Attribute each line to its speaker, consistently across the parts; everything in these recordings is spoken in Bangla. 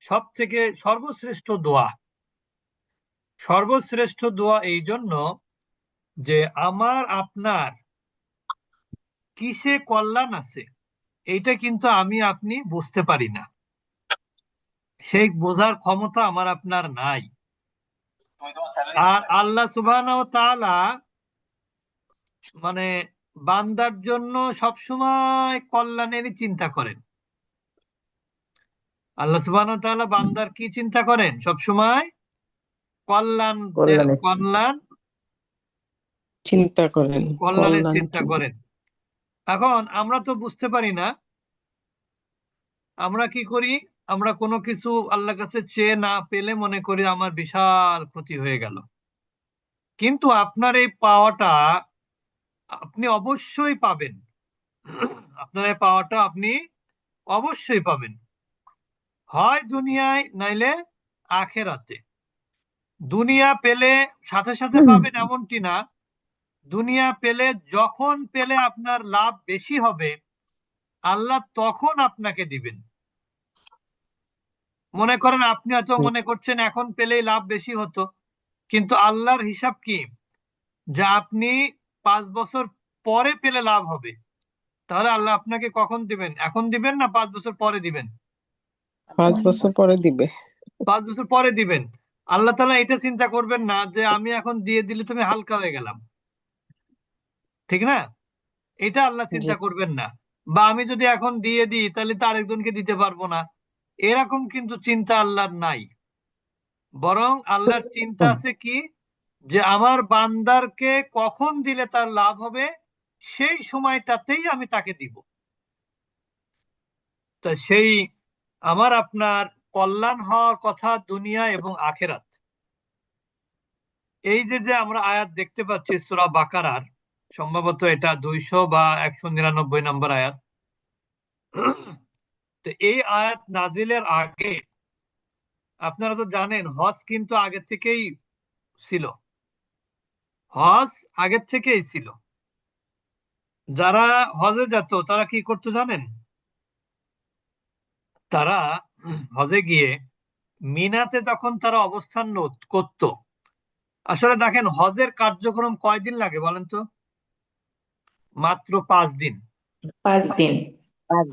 Speaker 1: সব থেকে সর্বশ্রেষ্ঠ দোয়া। সর্বশ্রেষ্ঠ দোয়া এই জন্য যে আমার, আপনার কিসে কল্যাণ আছে, এইটা কিন্তু আমি, আপনি বুঝতে পারি না। সেই বোঝার ক্ষমতা আমার, আপনার নাই। আর আল্লাহ সুবাহ মানে বান্দার জন্য সবসময় কল্যাণেরই চিন্তা করেন। আল্লাহ সুবাহ বান্দার কি চিন্তা করেন সবসময় কল্যাণ কল্যাণ।
Speaker 2: চিন্তা করেন
Speaker 1: কল্যাণের চিন্তা করেন। এখন আমরা তো বুঝতে পারি না আমরা কি করি? আমরা কোনো কিছু আল্লাহ কাছে চেয়ে না পেলে মনে করি আমার বিশাল ক্ষতি হয়ে গেল। কিন্তু আপনার এই পাওয়াটা আপনি অবশ্যই পাবেন। আপনার এই পাওয়াটা আপনি অবশ্যই পাবেন। হয় দুনিয়ায় নাইলে আখেরাতে। দুনিয়া পেলে সাথে সাথে পাবেন এমনটি না। দুনিয়া পেলে যখন পেলে আপনার লাভ বেশি হবে আল্লাহ তখন আপনাকে দিবেন। মনে করেন আপনি হয়তো মনে করছেন এখন পেলেই লাভ বেশি হতো। কিন্তু আল্লাহর হিসাব কি? যে আপনি পাঁচ বছর পরে পেলে লাভ হবে। তাহলে আল্লাহ আপনাকে কখন দিবেন? এখন দিবেন না পাঁচ বছর পরে দিবেন?
Speaker 2: পাঁচ বছর পরে দিবে।
Speaker 1: পাঁচ বছর পরে দিবেন। আল্লাহ তালা এটা চিন্তা করবেন না যে আমি এখন দিয়ে দিলে তুমি হালকা হয়ে গেলাম। ঠিক না? এটা আল্লাহ চিন্তা করবেন না। বা আমি যদি এখন দিয়ে দিই তাহলে তো আরেকজনকে দিতে পারব না। এরকম কিন্তু চিন্তা আল্লাহর নাই। বরং আল্লাহর চিন্তা আছে কি? যে আমার বান্দারকে কখন দিলে তার লাভ হবে সেই সময়টাতেই আমি তাকে দিব। তা সেই আমার আপনার কল্যাণ হওয়ার কথা দুনিয়া এবং আখেরাত। এই যে যে আমরা আয়াত দেখতে পাচ্ছি সুরা বাকারার, সম্ভবত এটা দুইশো বা একশো নিরানব্বই নম্বর আয়াত। তো এই আয়াত নাজিলের আগে, আপনারা তো জানেন, হজ কিন্তু আগে থেকেই ছিল। হজ আগের থেকেই ছিল। যারা হজে যেত, তারা কি করতো জানেন? তারা হজে গিয়ে মিনাতে তখন তারা অবস্থান করত। আসলে দেখেন হজের কার্যক্রম কয়দিন লাগে বলেন তো? মাত্র পাঁচ দিন।
Speaker 3: পাঁচ দিন।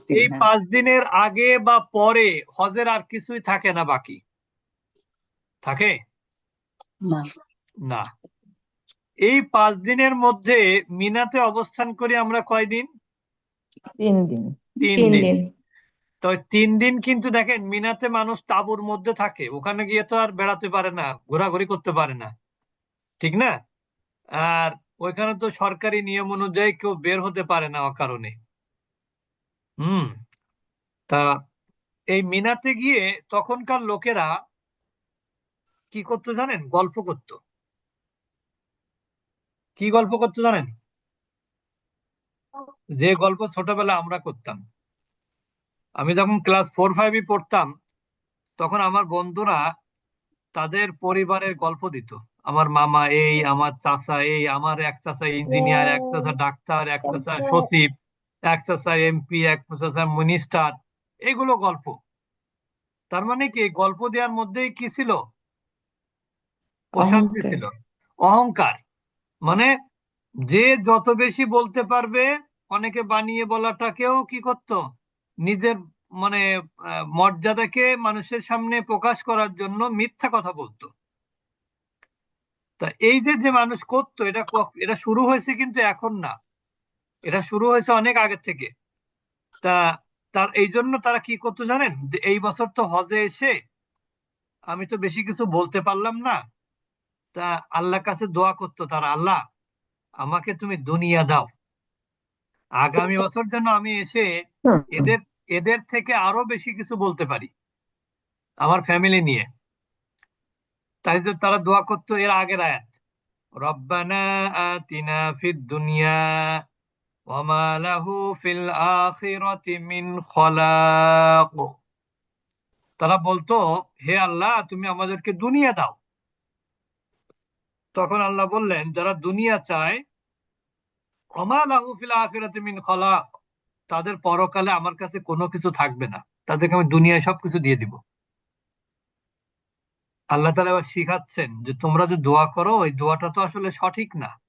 Speaker 1: এই
Speaker 3: হ্যাঁ।
Speaker 1: পাঁচ দিনের আগে বা পরে হজের আর কিছুই থাকে না বাকি। থাকে? না। এই পাঁচ দিনের মধ্যে মিনাতে অবস্থান করি আমরা কয়দিন?
Speaker 2: তিন দিন।
Speaker 1: তিন দিন। তো তিন দিন কিন্তু দেখেন, মিনাতে মানুষ তাঁবুর মধ্যে থাকে। ওখানে গিয়ে তো আর বেড়াতে পারে না, ঘোরাঘুরি করতে পারে না। ঠিক না? আর ওইখানে তো সরকারি নিয়ম অনুযায়ী কেউ বের হতে পারে না কারণে হুম, তা এই মিনাতে গিয়ে তখনকার লোকেরা কি করতো জানেন? গল্প করত। কি গল্প করতো জানেন? যে গল্প ছোটবেলা আমরা করতাম। আমি যখন ক্লাস ফোর ফাইভে পড়তাম তখন আমার বন্ধুরা তাদের পরিবারের গল্প দিত। আমার মামা এই আমার চাচা এই আমার এক চাচা ইঞ্জিনিয়ার এক চাচা ডাক্তার এক চাচা সচিব এক চাচা এমপি এক চাচা মিনিস্টার এগুলো গল্প। তার মানে কি গল্প দেওয়ার মধ্যেই কি ছিল? অশান্তি ছিল। অহংকার। মানে যে যত বেশি বলতে পারবে অনেকে বানিয়ে বলাটাকেও কি করত? নিজের মানে মর্যাদাকে মানুষের সামনে প্রকাশ করার জন্য মিথ্যা কথা বলতো। তা এই যে যে মানুষ করতো এটা এটা শুরু হয়েছে কিন্তু এখন না। এটা শুরু হয়েছে অনেক আগে থেকে। তা তার এই জন্য তারা কি করতো জানেন? যে এই বছর তো হজে এসে আমি তো বেশি কিছু বলতে পারলাম না। তা আল্লাহ কাছে দোয়া করতো তারা আল্লাহ আমাকে তুমি দুনিয়া দাও। আগামী বছর যেন আমি এসে এদের এদের থেকে আরও বেশি কিছু বলতে পারি, আমার ফ্যামিলি নিয়ে। তাই তো তারা দোয়া করতো এর আগের আয়াত, রব্বানা আতিনা ফিদ দুনিয়া ওয়ামা লাহু ফিল আখিরাতি মিন খলাক। তারা বলতো, হে আল্লাহ, তুমি আমাদেরকে দুনিয়া দাও। তখন আল্লাহ বললেন, যারা দুনিয়া চায় ওমা লাহু ফিল আখিরাতি মিন খলাক তাদের পরকালে আমার কাছে কোনো কিছু থাকবে না। তাদেরকে আমি দুনিয়ায় সবকিছু দিয়ে দিব। আল্লাহ তাআলা আবার শিখাচ্ছেন যে তোমরা যে দোয়া করো, ওই দোয়াটা তো আসলে সঠিক না।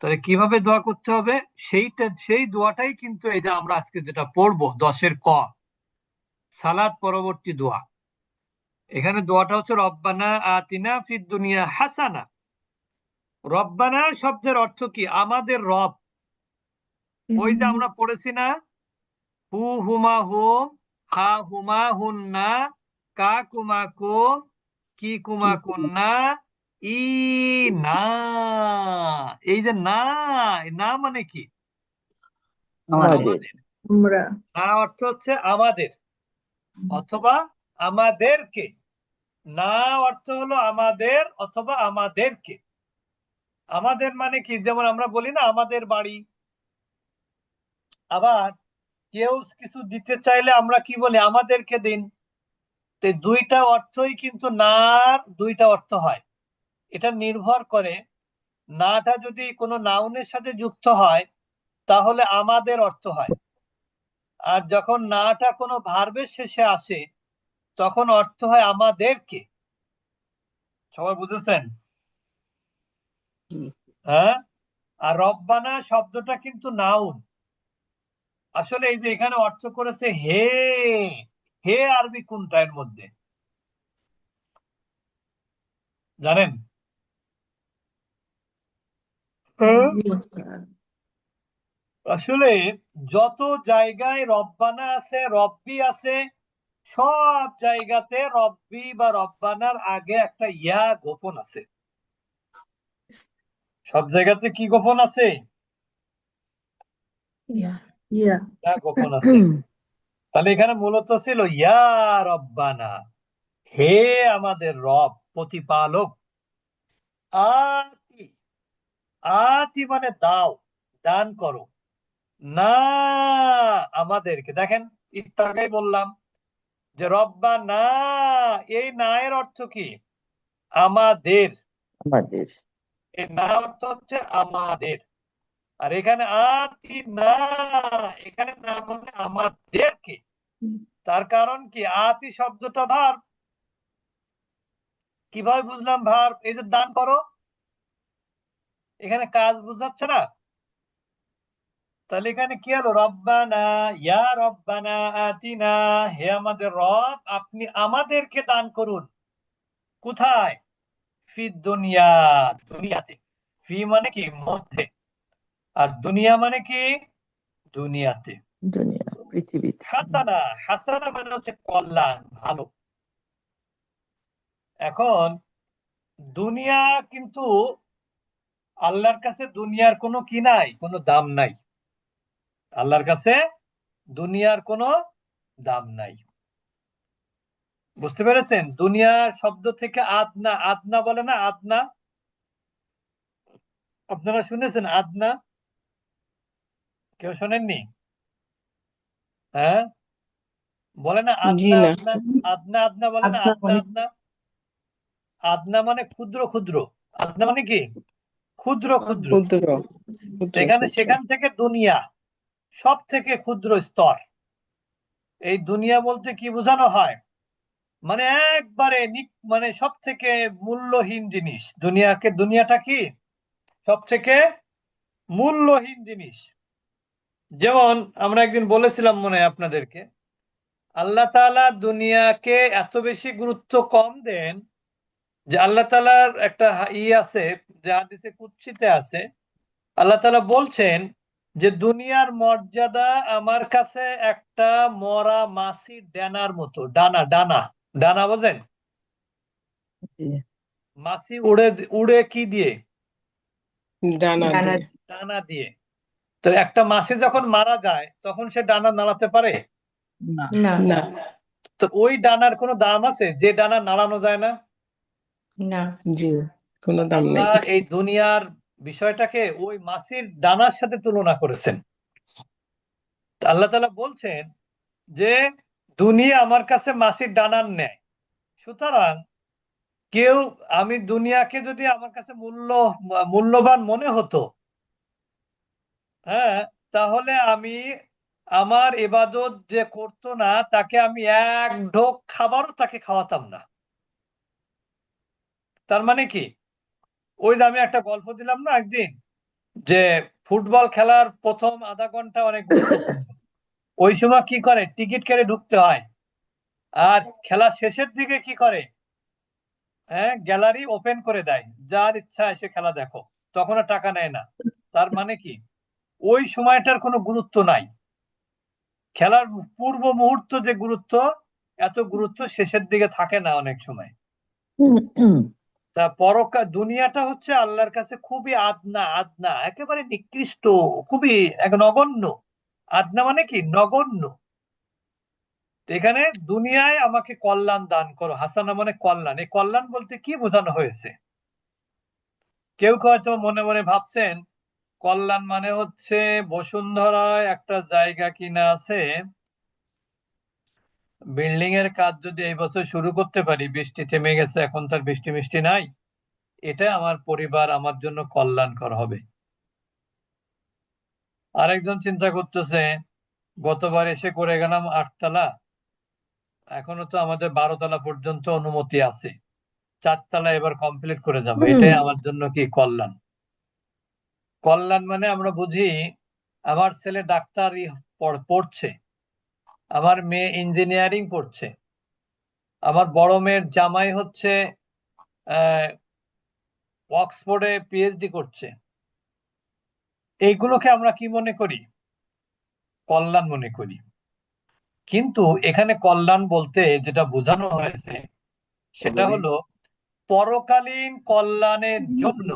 Speaker 1: তাহলে কীভাবে দোয়া করতে হবে? সেইটা, সেই দোয়াটাই কিন্তু এই যে আমরা আজকে যেটা পড়ব, দশের ক সালাদ পরবর্তী দোয়া। এখানে দোয়াটা হচ্ছে, রব্বানা আতিনা ফিদ দুনিয়া হাসানা। রব্বানা শব্দের অর্থ কি? আমাদের রব। ওই যে আমরা পড়েছি না? হু হুমা হুম হা হুমা হুন্না কা কুমা কুম কি কুমা কুন্না ই না। এই যে না না মানে কি? না অর্থ হচ্ছে আমাদের। অথবা আমাদেরকে। না অর্থ হলো আমাদের অথবা আমাদেরকে। আমাদের মানে কি? যেমন আমরা বলি না আমাদের বাড়ি। আবার কেউ কিছু দিতে চাইলে আমরা কি বলি আমাদেরকে দিন। তো দুইটা অর্থই কিন্তু নার দুইটা অর্থ হয়। এটা নির্ভর করে নাটা যদি কোনো নাউনের সাথে যুক্ত হয় তাহলে আমাদের অর্থ হয়। আর যখন নাটা কোনো ভার্বের শেষে আসে তখন অর্থ হয় আমাদেরকে। সবাই বুঝেছেন? হ্যাঁ? আর রব্বানা শব্দটা কিন্তু নাউন। আসলে এই যে এখানে অর্থ করেছে হে হে আরবি কোনটা এর মধ্যে? জানেন? আসলে যত জায়গায় রব্বানা আছে রব্বি আছে সব জায়গাতে রব্বি বা রব্বানার আগে একটা ইয়া গোপন আছে। সব জায়গাতে কি গোপন আছে?
Speaker 3: ইয়া।
Speaker 1: ইয়া গোপন আছে। তাহলে এখানে মূলত ছিল ইয়া রব্বানা হে আমাদের রব প্রতিপালক। আতি আতি মানে দাও দান করো। না আমাদেরকে দেখেন আগেই বললাম যে রব্বা না এই না এর অর্থ কি? আমাদের।
Speaker 2: আমাদের।
Speaker 1: এই না অর্থ হচ্ছে আমাদের। আর এখানে আতি না এখানে না মানে আমাদেরকে। তার কারণ কি? আতি শব্দটা ভার কীভাবে বুঝলাম ভার এই যে দান করো। এখানে কাজ বুঝাচ্ছে না? তাহলে এখানে কি হলো? রব্বানা ইয়া রব্বানা আতিনা। হে আমাদের রব আপনি আমাদেরকে দান করুন। কোথায়? ফি দুনিয়া দুনিয়াতে। ফি মানে কি? মধ্যে। আর দুনিয়া মানে কি? দুনিয়াতে।
Speaker 2: দুনিয়া পৃথিবীতে।
Speaker 1: হাসানা হাসানা মানে হচ্ছে কল্যাণ ভালো। এখন দুনিয়া কিন্তু আল্লাহর কাছে দুনিয়ার কোনো কি নাই কোনো দাম নাই। আল্লাহর কাছে দুনিয়ার কোনো দাম নাই। বুঝতে পেরেছেন? দুনিয়ার শব্দ থেকে আদনা আদনা বলে না আদনা? আপনারা শুনেছেন আদনা? কেউ শোনেননি? হ্যাঁ? বলে না
Speaker 2: জি
Speaker 1: আদনা
Speaker 2: না।
Speaker 1: আদনা আদনা আদনা বলে না
Speaker 3: আদনা
Speaker 1: আদনা
Speaker 3: মানে-
Speaker 1: আদনা? আদনা মানে ক্ষুদ্র ক্ষুদ্র। আদনা মানে কি? ক্ষুদ্র ক্ষুদ্র। এখানে সেখান থেকে দুনিয়া সব থেকে ক্ষুদ্র স্তর। এই দুনিয়া বলতে কি বোঝানো হয়? মানে একবারে নিক- মানে সব থেকে মূল্যহীন জিনিস। দুনিয়াকে দুনিয়াটা কি? সব থেকে মূল্যহীন জিনিস। যেমন আমরা একদিন বলেছিলাম মনে হয় আপনাদেরকে আল্লাহ তাআলা দুনিয়াকে এত বেশি গুরুত্ব কম দেন যে আল্লাহ তাআলার একটা ই আছে যে হাদিসে কুদসিতে আছে আল্লাহ তালা বলছেন যে দুনিয়ার মর্যাদা আমার কাছে একটা মরা মাছির ডানার মতো ডানা ডানা ডানা বোঝেন। মাছি উড়ে উড়ে কি দিয়ে?
Speaker 2: ডানা
Speaker 3: ডানা
Speaker 2: দিয়ে।
Speaker 1: ডানা দিয়ে। তো একটা মাছি যখন মারা যায় তখন সে ডানা নাড়াতে পারে?
Speaker 3: না।
Speaker 2: না।
Speaker 1: তো ওই ডানার কোনো দাম আছে? যে ডানা নাড়ানো যায় না?
Speaker 3: না।
Speaker 2: জি কোনো দাম নেই।
Speaker 1: এই দুনিয়ার বিষয়টাকে ওই মাছির ডানার সাথে তুলনা করেছেন। আল্লাহ তাআলা বলছেন যে দুনিয়া আমার কাছে মাছির ডানার নেয় সুতরাং কেউ আমি দুনিয়াকে যদি আমার কাছে মূল্য মূল্যবান মনে হতো হ্যাঁ তাহলে আমি আমার এবাদত যে করতো না, তাকে আমি এক ঢোক খাবারও তাকে খাওয়াতাম না। তার মানে কি? ওই যে আমি একটা গল্প দিলাম না একদিন, যে ফুটবল খেলার প্রথম আধা ঘণ্টা অনেক ওই সময় কি করে? টিকিট কেটে ঢুকতে হয়। আর খেলা শেষের দিকে কি করে? হ্যাঁ গ্যালারি ওপেন করে দেয়। যার ইচ্ছা এসে খেলা দেখো। তখন টাকা নেয় না। তার মানে কি? ওই সময়টার কোনো গুরুত্ব নাই। খেলার পূর্ব মুহূর্ত যে গুরুত্ব, এত গুরুত্ব শেষের দিকে থাকে না অনেক সময়। তা পরকা, দুনিয়াটা হচ্ছে আল্লাহর কাছে খুবই আদনা আদনা, একেবারে নিকৃষ্ট, খুবই এক নগণ্য। আদনা মানে কি? নগণ্য। এখানে দুনিয়ায় আমাকে কল্যাণ দান করো। হাসানা মানে কল্যাণ। এই কল্যাণ বলতে কি বোঝানো হয়েছে? কেউ কেউ মনে মনে ভাবছেন কল্যাণ মানে হচ্ছে বসুন্ধরায় একটা জায়গা কিনা আছে। বিল্ডিং এর কাজ যদি এই বছর শুরু করতে পারি বৃষ্টি থেমে গেছে এখন তার বৃষ্টি মিষ্টি নাই এটা আমার পরিবার আমার জন্য কল্যাণকর হবে। আরেকজন চিন্তা করতেছে গতবার এসে করে গেলাম আটতলা এখনও তো আমাদের বারোতলা পর্যন্ত অনুমতি আছে। চারতলা এবার কমপ্লিট করে যাব এটাই আমার জন্য কি কল্যাণ। কল্যাণ মানে আমরা বুঝি আমার ছেলে ডাক্তারি পড়- পড়ছে আমার মেয়ে ইঞ্জিনিয়ারিং পড়ছে আমার বড় মেয়ের জামাই হচ্ছে অক্সফোর্ডে পিএইচডি করছে। এইগুলোকে আমরা কি মনে করি? কল্যাণ মনে করি। কিন্তু এখানে কল্যাণ বলতে যেটা বোঝানো হয়েছে সেটা হলো পরকালীন কল্যাণের জন্য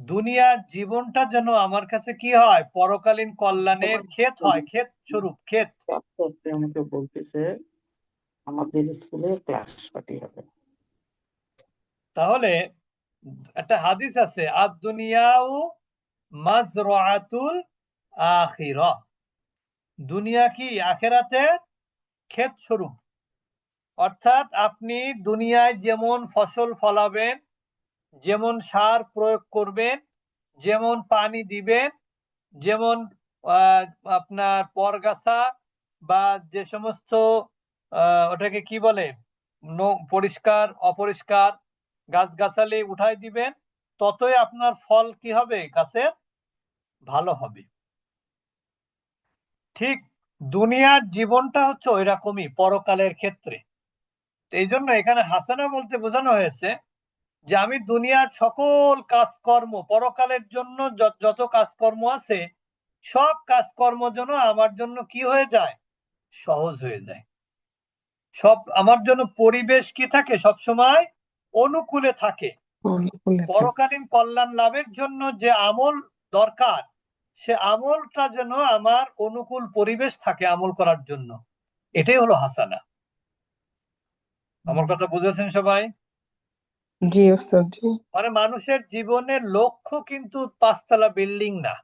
Speaker 1: দুনিয়ার জীবনটা যেন আমার কাছে কি হয়? পরকালীন কল্যাণের ক্ষেত হয়। ক্ষেত স্বরূপ ক্ষেত।
Speaker 4: আমাকে বলতেছে আমাদের স্কুলে ক্লাস পার্টি হবে।
Speaker 1: তাহলে একটা হাদিস আছে আদ দুনিয়াও মাজরাআতুল আখিরা। দুনিয়া কি আখেরাতের ক্ষেত স্বরূপ? অর্থাৎ আপনি দুনিয়ায় যেমন ফসল ফলাবেন যেমন সার প্রয়োগ করবেন, যেমন পানি দিবেন, যেমন আপনার পরগাছা বা যে সমস্ত ওটাকে কি বলে? পরিষ্কার, অপরিষ্কার গাছগাছালি উঠাই দিবেন, ততই আপনার ফল কি হবে? গাছের ভালো হবে। ঠিক দুনিয়ার জীবনটা হচ্ছে ওই রকমই পরকালের ক্ষেত্রে। এই জন্য এখানে হাসানা বলতে বোঝানো হয়েছে যে আমি দুনিয়ার সকল কাজকর্ম পরকালের জন্য যত কাজকর্ম আছে সব কাজকর্ম যেন আমার জন্য কি হয়ে যায়? সহজ হয়ে যায়। সব আমার জন্য পরিবেশ কি থাকে? সব সময় অনুকূলে থাকে। পরকালীন কল্যাণ লাভের জন্য যে আমল দরকার সে আমলটা যেন আমার অনুকূল পরিবেশ থাকে আমল করার জন্য। এটাই হলো হাসানা। আমার কথা বুঝেছেন সবাই? মানে মানুষের জীবনের লক্ষ্য কিন্তু পাঁচতলা বিল্ডিং না।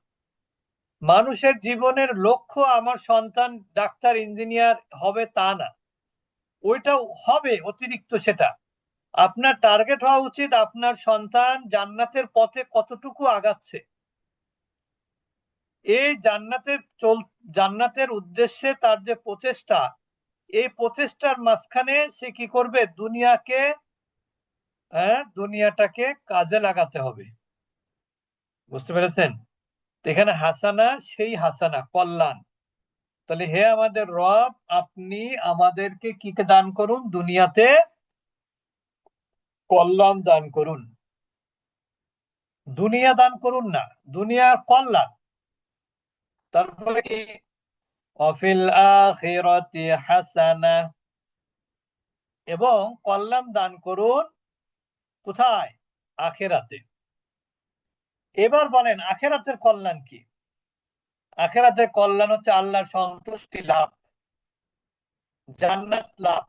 Speaker 1: মানুষের জীবনের লক্ষ্য আমার সন্তান ডাক্তার, ইঞ্জিনিয়ার হবে তা না। ওইটা হবে অতিরিক্ত সেটা। আপনার টার্গেট হওয়া উচিত আপনার সন্তান জান্নাতের পথে কতটুকু আগাচ্ছে। এই জান্নাতের চল, জান্নাতের উদ্দেশ্যে তার যে প্রচেষ্টা, এই প্রচেষ্টার মাঝখানে সে কি করবে? দুনিয়াকে দুনিয়াটাকে কাজে লাগাতে হবে। বুঝতে পেরেছেন? এখানে হাসানা, সেই হাসানা, কল্যাণ। তাহলে হে আমাদের রব, আপনি আমাদেরকে কি দান করুন? দুনিয়াতে কল্যাণ দান করুন। দুনিয়া দান করুন না, দুনিয়ার কল্যাণ। তারপরে কি? অফিল আখিরাতি হাসানা। এবং কল্যাণ দান করুন কোথায়? আখেরাতে। এবার বলেন, আখেরাতের কল্যাণ কি? আখেরাতের কল্যাণ হচ্ছে আল্লাহর সন্তুষ্টি লাভ, জান্নাত লাভ,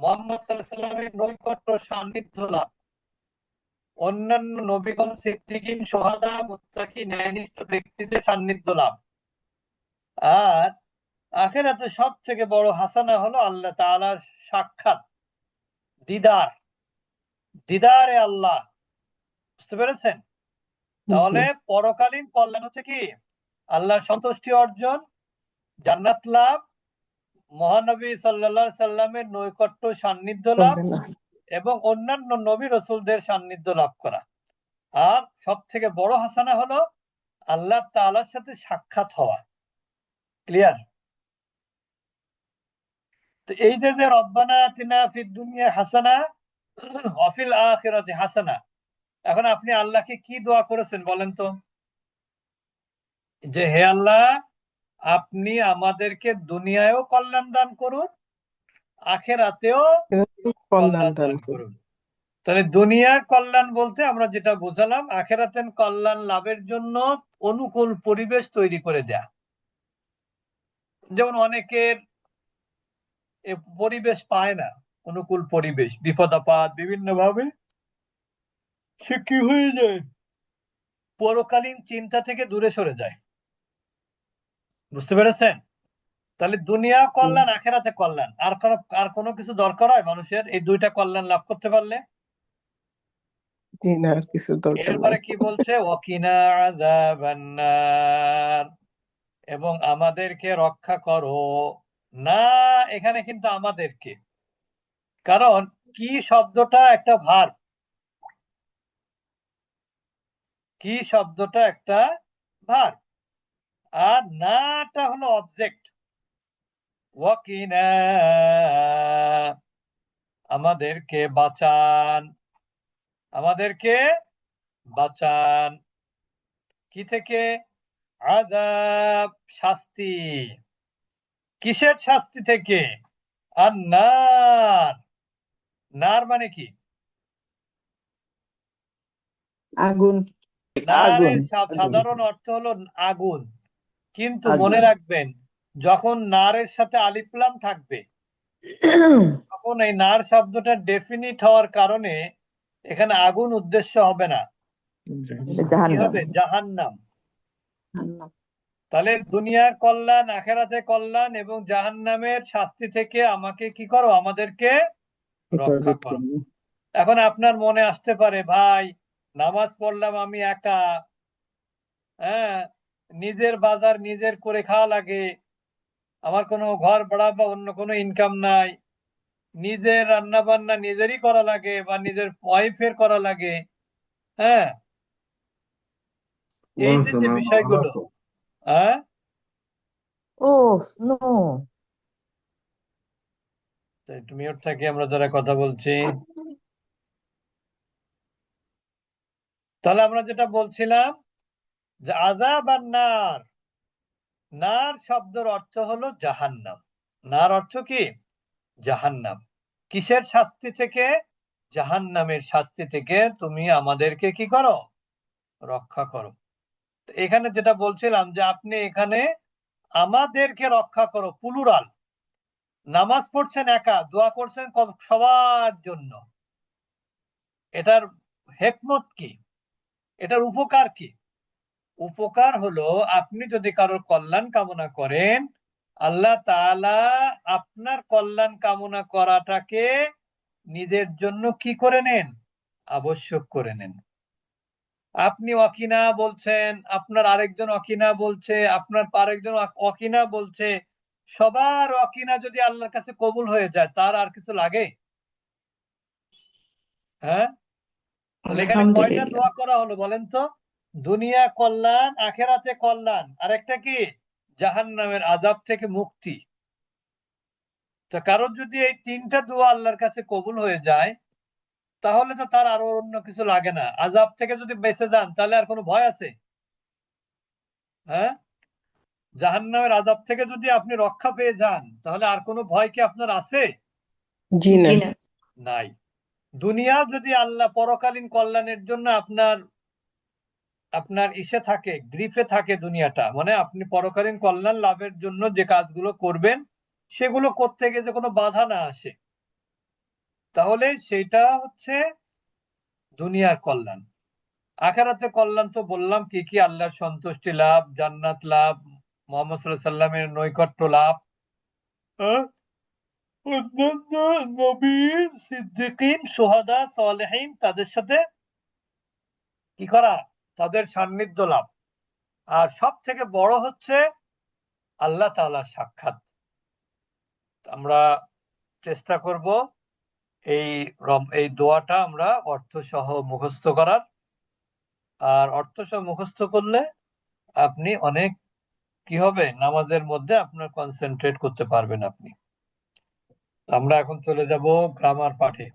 Speaker 1: মোহাম্মদ সাল্লামের নৈকট্য সান্নিধ্য লাভ। অন্যান্য নবীগণ সিদ্দিকিন, সোহাদা, মুত্তাকি, ন্যায়নিষ্ঠ ব্যক্তিদের সান্নিধ্য লাভ। আর আখেরাতে সব থেকে বড় হাসানা হলো আল্লাহ তাআলার সাক্ষাৎ, দিদার। দিদারে আল্লাহ। বুঝতে পেরেছেন? তাহলে পরকালীন কল্যাণ হচ্ছে কি? আল্লাহর সন্তুষ্টি অর্জন জান্নাত লাভ মহানবী আলাইহি সাল্লামের নৈকট্য সান্নিধ্য লাভ এবং অন্যান্য নবী রসুলদের সান্নিধ্য লাভ করা। আর সব থেকে বড় হাসানা হলো আল্লাহ তাআলার সাথে সাক্ষাৎ হওয়া। ক্লিয়ার? তো এই যে যে রব্বানা আতিনা ফিদ দুনিয়া হাসানা অফিল আখিরাতি হাসানা। এখন আপনি আল্লাহকে কি দোয়া করেছেন বলেন তো? যে হে আল্লাহ আপনি আমাদেরকে দুনিয়ায়ও কল্যাণ দান করুন আখেরাতেও
Speaker 2: কল্যাণ দান করুন।
Speaker 1: তাহলে দুনিয়ার কল্যাণ বলতে আমরা যেটা বোঝালাম আখেরাতেন কল্যাণ লাভের জন্য অনুকূল পরিবেশ তৈরি করে দেয়া। যেমন অনেকের পরিবেশ পায় না। অনুকূল পরিবেশ বিপদ আপদ বিভিন্ন ভাবে সে কি হয়ে যায়? পরকালীন চিন্তা থেকে দূরে সরে যায়। বুঝতে পেরেছেন? তাহলে দুনিয়া কল্যাণ আখেরাতে কল্যাণ। আর কোনো আর কোনো কিছু দরকার হয় মানুষের? এই দুইটা কল্যাণ লাভ করতে পারলে?
Speaker 2: কিছু দরকার
Speaker 1: এরপরে কি বলছে? ওয়াকিনা আযাবান্নার। এবং আমাদেরকে রক্ষা করো। না এখানে কিন্তু আমাদেরকে। কারণ কি শব্দটা একটা ভার কি শব্দটা একটা ভার আর নাটা হলো অবজেক্ট ওয়াকিনা আমাদেরকে বাঁচান। আমাদেরকে বাঁচান। কি থেকে? আদাব শাস্তি। কিসের শাস্তি থেকে? আর নার নার মানে কি?
Speaker 3: আগুন।
Speaker 1: নারের
Speaker 4: আগুন। আগুন।
Speaker 1: সাধারণ অর্থ হলো আগুন। কিন্তু
Speaker 4: আগুন।
Speaker 1: মনে রাখবেন যখন নারের সাথে আলিপ্লাম থাকবে তখন এই নার শব্দটা ডেফিনিট হওয়ার কারণে এখানে আগুন উদ্দেশ্য হবে না। কি হবে? জাহান্নাম। তাহলে দুনিয়ার কল্যাণ আখেরাতে কল্যাণ এবং জাহান্নামের শাস্তি থেকে আমাকে কি করো? আমাদেরকে রক্ষা করো। এখন আপনার মনে আসতে পারে ভাই নামাজ পড়লাম আমি একা। হ্যাঁ নিজের বাজার নিজের করে খাওয়া লাগে। আমার কোনো ঘর ভাড়া বা অন্য কোনো ইনকাম নাই। নিজের রান্না বান্না নিজেরই করা লাগে বা নিজের ওয়াইফের করা লাগে। হ্যাঁ? এই যে বিষয়গুলো হ্যাঁ?
Speaker 4: ওফ নো।
Speaker 1: একটু মিউট থাকি আমরা যারা কথা বলছি। তাহলে আমরা যেটা বলছিলাম যে আযাব আর নার। নার শব্দের অর্থ হলো জাহান্নাম। নার অর্থ কি? জাহান্নাম। কিসের শাস্তি থেকে? জাহান্নামের শাস্তি থেকে তুমি আমাদেরকে কি করো? রক্ষা করো। এখানে যেটা বলছিলাম যে আপনি এখানে আমাদেরকে রক্ষা করো পুলুরাল নামাজ পড়ছেন একা, দোয়া করছেন সবার জন্য। এটার হেকমত কি? এটার উপকার কি? উপকার হলো আপনি যদি কারোর কল্যাণ কামনা করেন, আল্লাহ আপনার কল্যাণ কামনা করাটাকে নিজের জন্য কি করে নেন? আবশ্যক করে নেন। আপনি অকিনা বলছেন, আপনার আরেকজন অকিনা বলছে, আপনার আরেকজন অক- অকিনা বলছে সবার অকিনা যদি আল্লাহর কাছে কবুল হয়ে যায় তার আর কিছু লাগে? হ্যাঁ? এখানে কয়টা দোয়া করা হলো বলেন তো? দুনিয়া কল্যাণ আখেরাতে কল্যাণ। আর একটা কি? জাহান্নামের আযাব থেকে মুক্তি। তো কারোর যদি এই তিনটা দোয়া আল্লাহর কাছে কবুল হয়ে যায় তাহলে তো তার আরও অন্য কিছু লাগে না। আযাব থেকে যদি বেঁচে যান তাহলে আর কোনো ভয় আছে? হ্যাঁ? জাহান্নামের আযাব থেকে যদি আপনি রক্ষা পেয়ে যান তাহলে আর কোনো ভয় কি আপনার আছে?
Speaker 2: জি না।
Speaker 1: নাই। দুনিয়া যদি আল্লাহ পরকালীন কল্যাণের জন্য আপনার আপনার ইসে থাকে গ্রিফে থাকে দুনিয়াটা মানে আপনি পরকালীন কল্যাণ লাভের জন্য যে কাজগুলো করবেন সেগুলো করতে গিয়ে যে কোনো বাধা না আসে। তাহলে সেটা হচ্ছে দুনিয়ার কল্যাণ। আখেরাতে কল্যাণ তো বললাম কি কি আল্লাহর সন্তুষ্টি লাভ জান্নাত লাভ মোহাম্মদ সাল্লামের নৈকট্য লাভ। হ্যাঁ? অন্যান্য নবী, সিদ্দিকিন, সুহাদা, সালেহিন, তাদের সাথে কি করা? তাদের সান্নিধ্য লাভ। আর সব থেকে বড় হচ্ছে আল্লাহ তাআলার সাক্ষাৎ। আমরা চেষ্টা করব এই এই দোয়াটা আমরা অর্থ সহ মুখস্থ করার। আর অর্থ সহ মুখস্থ করলে আপনি অনেক কি হবে? নামাজের মধ্যে আপনার কনসেন্ট্রেট করতে পারবেন আপনি। আমরা এখন চলে যাব গ্রামার পাঠে।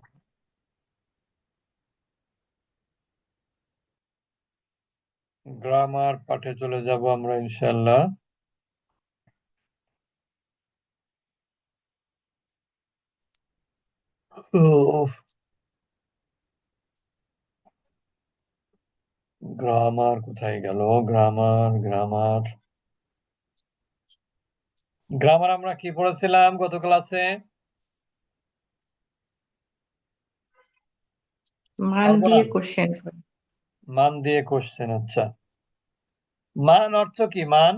Speaker 1: গ্রামার পাঠে চলে যাব আমরা ইনশাল্লাহ গ্রামার কোথায় গেল? গ্রামার গ্রামার গ্রামার আমরা কি পড়েছিলাম? গত ক্লাসে
Speaker 5: মান দিয়ে কোশ্চেন
Speaker 1: মান দিয়ে কোশ্চেন আচ্ছা। মান অর্থ কি? মান?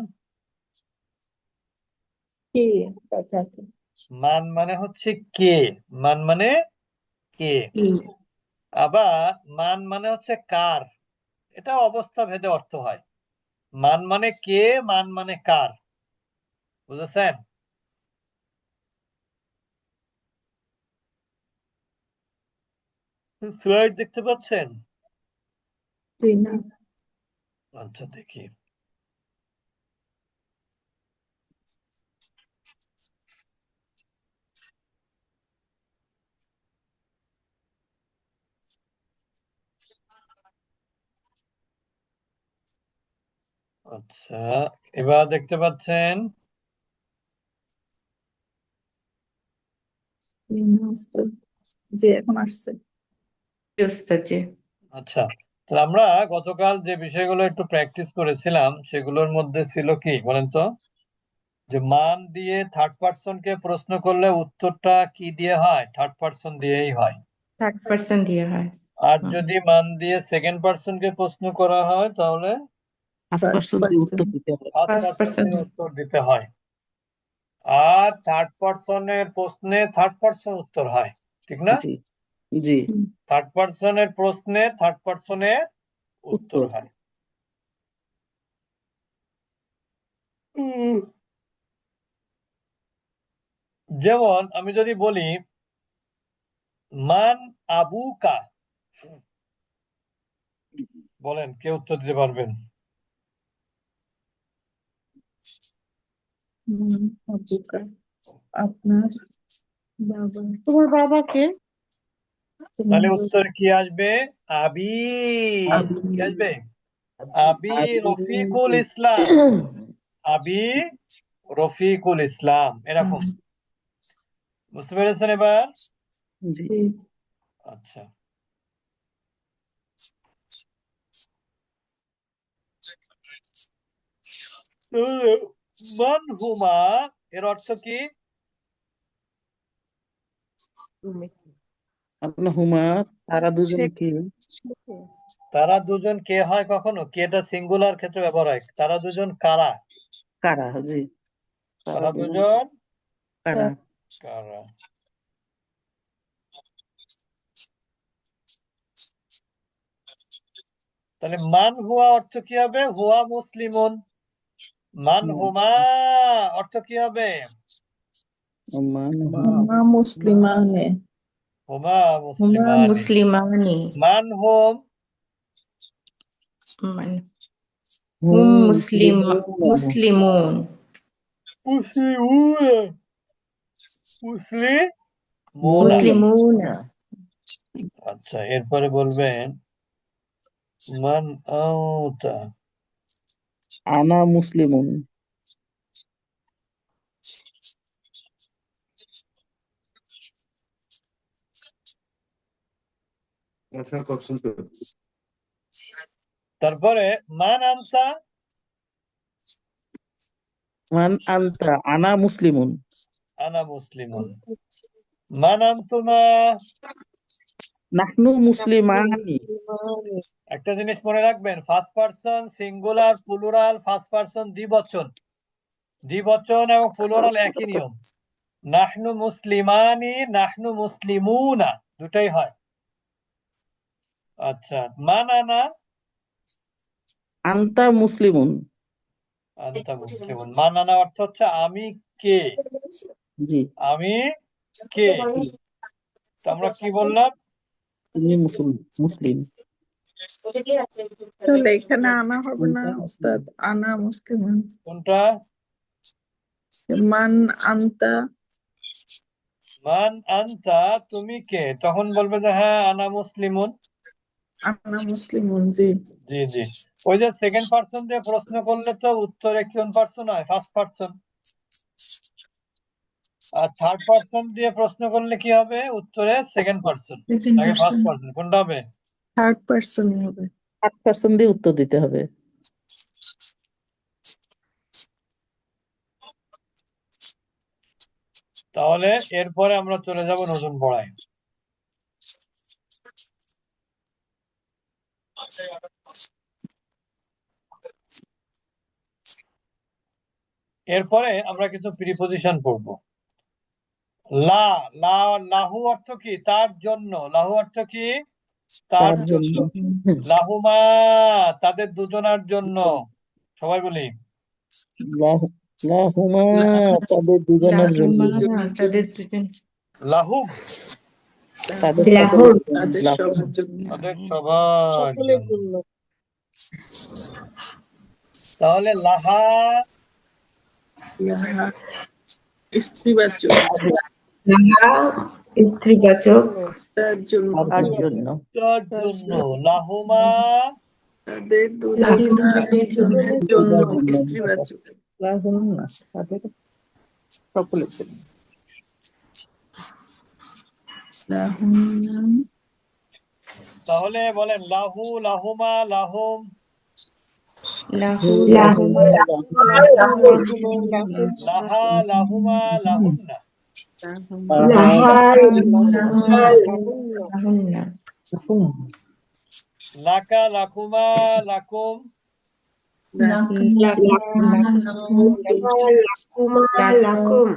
Speaker 3: কে?
Speaker 1: মান মানে হচ্ছে কে? মান মানে কে? আবার মান মানে হচ্ছে কার? এটা অবস্থা ভেদে অর্থ হয়। মান মানে কে? মান মানে কার? বুঝেছেন স্লাইড দেখতে পাচ্ছেন আচ্ছা দেখি আচ্ছা এবার দেখতে পাচ্ছেন
Speaker 3: জি এখন আসছে।
Speaker 1: আচ্ছা তাহলে আমরা গতকাল যে বিষয়গুলো একটু প্র্যাকটিস করেছিলাম সেগুলোর মধ্যে ছিল কি বলেন তো? যে মান দিয়ে থার্ড পার্সনকে প্রশ্ন করলে উত্তরটা কি দিয়ে হয়? থার্ড পার্সন দিয়েই হয়।
Speaker 5: থার্ড পার্সন দিয়ে হয়।
Speaker 1: আর যদি মান দিয়ে সেকেন্ড পার্সনকে প্রশ্ন করা হয় তাহলে?
Speaker 4: ফার্স্ট পার্সন দিয়ে উত্তর দিতে হবে
Speaker 1: ফার্স্ট
Speaker 5: First
Speaker 1: পার্সন
Speaker 5: person.
Speaker 1: দিয়ে উত্তর দিতে হয় আর থার্ড পার্সনের প্রশ্নে থার্ড পার্সন উত্তর হয় ঠিক না?
Speaker 4: জি
Speaker 1: থার্ড পার্সনের প্রশ্নে থার্ড পার্সনের উত্তর
Speaker 4: উত্তর।
Speaker 1: হয়। যেমন আমি যদি বলি মান আবুকা বলেন কে উত্তর দিতে পারবেন
Speaker 3: হুম, আব্বুকা আপনার বাবা।
Speaker 5: তোমার বাবাকে
Speaker 1: তাহলে উত্তর কি আসবে? আবি। কি আসবে? আবি। রফিকুল ইসলাম। আবি রফিকুল ইসলাম। এরকম। বুঝতে পেরেছেন এবার? আচ্ছা। তাহলে মান হুমা এর অর্থ কি?
Speaker 4: আপনার হুমা তারা দুজন কি?
Speaker 1: তারা দুজন কে হয় কখনো? কেটা সিঙ্গুলার ক্ষেত্রে ব্যবহার হয়? তারা দুজন কারা?
Speaker 4: কারা জি।
Speaker 1: তারা দুজন
Speaker 4: কারা?
Speaker 1: কারা? তাহলে মান হুয়া অর্থ কি হবে? হুয়া মুসলিমুন। মান
Speaker 4: হুম।
Speaker 1: অর্থ কি হবে?
Speaker 4: হুমা।
Speaker 3: মুসলিমানে।
Speaker 1: হুমা
Speaker 5: হুমা
Speaker 1: মুসলিমানি।
Speaker 5: মুসলিমানি।
Speaker 1: মান হুম?
Speaker 5: মানে হুম মুসলিম মুসলিমুন।
Speaker 1: মুসলিমুন। মুসলিমুন। আচ্ছা এরপরে বলবেন মান আউতা।
Speaker 4: আনা মুসলিমুন
Speaker 1: তারপরে মান আনতা?
Speaker 4: মান আনতা আনা মুসলিমুন
Speaker 1: আনা মুসলিমুন মান আনতুমা?
Speaker 4: নাহনু মুসলিমানি।
Speaker 1: একটা জিনিস মনে রাখবেন first person singular plural first person দ্বিবচন। দ্বিবচন এবং প্লুরাল একই নিয়ম। নাহনু মুসলিমানি নাহনু মুসলিমুনা দুটাই হয়। আচ্ছা মান আনা
Speaker 4: আনতা মুসলিমুন।
Speaker 1: আনতা মুসলিমুন। মান আনা অর্থ হচ্ছে আমি কে?
Speaker 4: জি।
Speaker 1: আমি কে? আমরা কি বললাম?
Speaker 4: তুমি মুসলিম মুসলিম।
Speaker 3: তাহলে এখানে আনা হবে না উস্তাদ আনা মুসলিমান
Speaker 1: কোনটা?
Speaker 3: মান আন্তা।
Speaker 1: মান আনতা তুমি কে? তখন বলবে যে হ্যাঁ আনা মুসলিমুন।
Speaker 3: আনা মুসলিমুন জি।
Speaker 1: জি জি। ওই যে সেকেন্ড পার্সন দিয়ে প্রশ্ন করলে তো উত্তরে কোন পার্সন হয়? ফার্স্ট পার্সন আর থার্ড পার্সন দিয়ে প্রশ্ন করলে কি হবে? উত্তরে সেকেন্ড পার্সন আগে ফার্স্ট
Speaker 3: পার্সন
Speaker 1: পার্সন কোনটা হবে?
Speaker 3: থার্ড পার্সন হবে।
Speaker 4: আট পার্সেন্ট দিয়ে উত্তর দিতে হবে।
Speaker 1: তাহলে এরপরে আমরা চলে যাব নতুন পড়ায়। এরপরে আমরা কিছু প্রিপজিশন পড়ব। লা লা লাহু অর্থ কি? তার জন্য। লাহু অর্থ কি? তার
Speaker 4: জন্য।
Speaker 1: লাহুমা তাদের দুজনার জন্য। সবাই বলি।
Speaker 4: লাহ- লাহুমা তাদের দুজনের জন্য।
Speaker 3: জন্য।
Speaker 1: তাহলে লাহা।
Speaker 3: লাহা। স্ত্রীবাচক
Speaker 5: স্ত্রীবাচক
Speaker 3: তার জন্য
Speaker 4: তার জন্য।
Speaker 1: তার জন্য লাহুমা
Speaker 3: তাদের দুজনের জন্য স্ত্রীবাচক
Speaker 4: লাহুন্না তাদের সকলের জন্য।
Speaker 1: তাহলে বলেন লাহু লাহুমা লাহুম।
Speaker 5: লাহু
Speaker 4: লাহুমা।
Speaker 5: লাহুমা।
Speaker 1: লাহা লাহুমা লাহুন্না
Speaker 5: লাহুন্না
Speaker 1: লাকা লাকুমা লাকুম
Speaker 5: লাকুম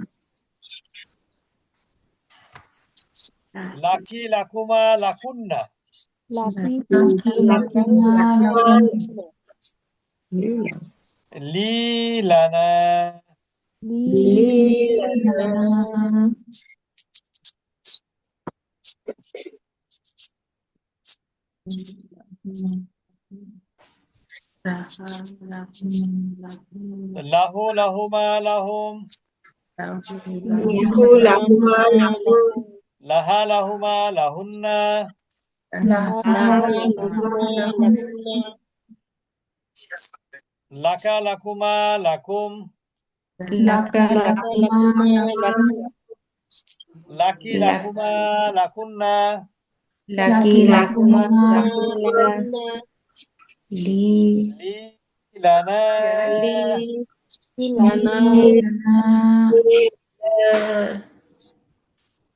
Speaker 1: লাকি লাকুমা লাকুন্না লি লানা লাহু লাহুমা লাহুম লাহা লাহুমা লাহুন্না লাকা লাকুমা লাকুম
Speaker 5: লাকা
Speaker 1: লাকি লাকুমা লাকুন্না
Speaker 5: লাকি লাকুমা লি
Speaker 1: লি লানা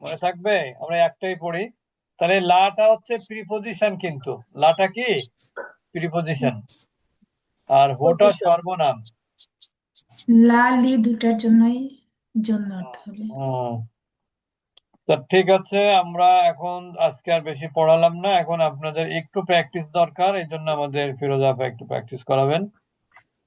Speaker 1: মনে থাকবে? আমরা একটাই পড়ি। তাহলে লাটা হচ্ছে প্রিপজিশন কিন্তু। লাটা কি? প্রিপজিশন আর হোটা সর্বনাম।
Speaker 6: লালি দুটার জন্যই, জন্য অর্থ হবে।
Speaker 1: ঠিক আছে, আমরা এখন আজকে আর বেশি পড়ালাম না, এখন আপনাদের একটু প্র্যাকটিস দরকার, এই জন্য আমাদের ফিরোজ আপা একটু প্র্যাকটিস করাবেন।